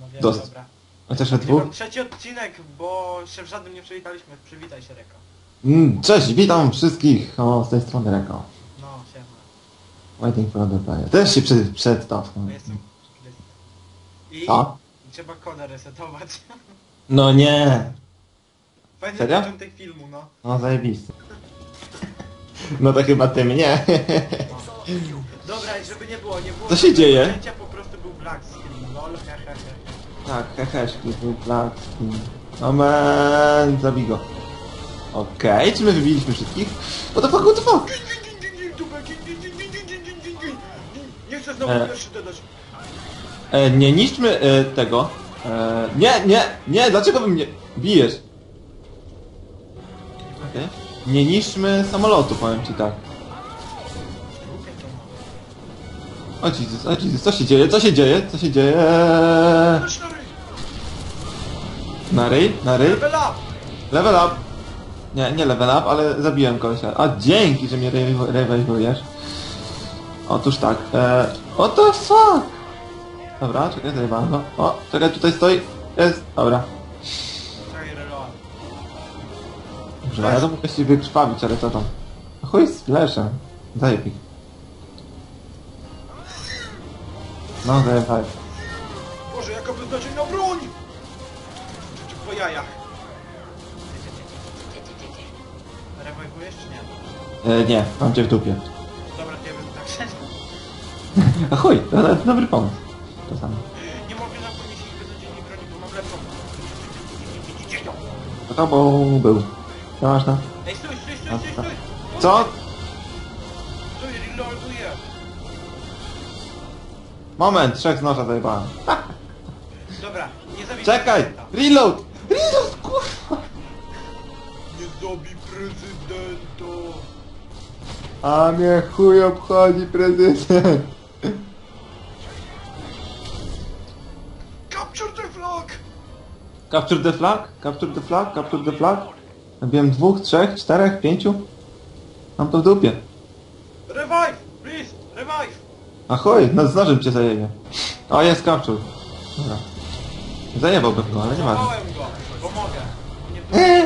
No wiem, Dos- dobra. Chociaż we Nagrywam dwóch. trzeci odcinek, bo się w żadnym nie przywitaliśmy. Przywitaj się, Reko. Mm, cześć, witam wszystkich. O, z tej strony Reko. No, siema. Waiting for other player. Też się przed, przedstaw. No jestem. I A? trzeba kodę resetować. No nie. Fajny Serio? początek filmu, no. No zajebisty. No to chyba ty mnie. Dobra, i żeby nie było, nie było... Co się dzieje? Po tak, heheszki, był placki. Man, zabij go. Okej, czy my wybiliśmy wszystkich? What the fuck, what the fuck? Nie chcę znowu E. pierwszy dodać. E, nie niszczmy e, tego. E, nie, nie, nie, dlaczego wy mnie bijesz? Okej. Nie niszczmy samolotu, powiem ci tak. O Jezus, o Jezus, co się dzieje, co się dzieje, co się dzieje? Na ryj, na ryj, Level up! level up. Nie, nie level up, ale zabiłem kolesia. A dzięki, że mnie rewajwujesz. Otóż tak, e, what the fuck? Dobra, czekaj, zajebałem go. O, czekaj, tutaj stoi. Jest, dobra. Dobrze, ja to mogę się wykrwawić, ale co tam? Chuj z fleszem. Zajebik. No, zajebaj. Boże, jaka beznadziejna broń! Czy po jajach? Rewajwujesz czy nie? E, nie, mam cię w dupie. Dobra, to ja bym tak szedł. A chuj, to nawet dobry pomysł. To samo. Nie mogę zapomnieć ich beznadziejnej broni, bo mam lepszą. To tobą był. Co masz tam? Ej, stój, stój, stój, stój, stój! Co? Stój, reloaduję! Moment, trzech z noża zajebałem. Dobra, nie zabij Czekaj! Reload! Reload, kurwa! Nie zabij prezydenta! A mnie chuj obchodzi prezydent. Capture the flag! Capture the flag? Capture the flag? Capture the flag? Wiem dwóch, trzech, czterech, pięciu? Mam to w dupie. Revive! Please! Revive! Ahoj, no z nożem cię zajebie. O, jest capture. Dobra. Zajebałbym go, ale nie ma. Go! Nie